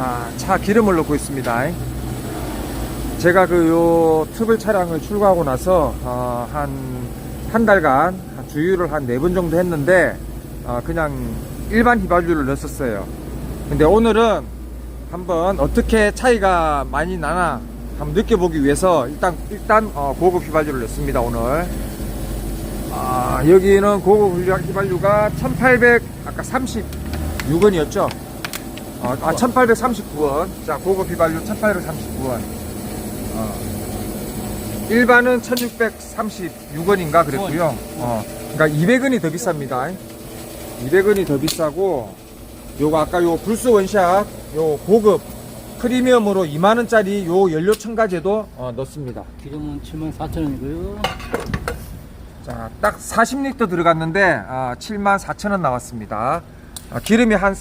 자, 차 기름을 넣고 있습니다. 제가 그 요 트블 차량을 출고하고 나서 어, 한, 한 달간 주유를 한 네 번 정도 했는데 어, 그냥 일반 휘발유를 넣었어요. 근데 오늘은 한번 어떻게 차이가 많이 나나 한번 느껴보기 위해서 일단 일단 어, 고급 휘발유를 넣습니다 오늘. 아, 여기는 고급 휘발유가 1800 아까 36원이었죠? 어, 아, 1839원. 자, 고급 휘발유 1839원. 어. 일반은 1636원인가 그랬고요. 어. 그러니까 200원이 더 비쌉니다. 200원이 더 비싸고 요거 아까 요 불스 원샷 요 고급 프리미엄으로 2만원짜리 요 연료 첨가제도 어, 넣습니다. 기름은 74,000원이고요. 자, 딱 40리터 들어갔는데 아, 74,000원 나왔습니다. 아, 기름이 한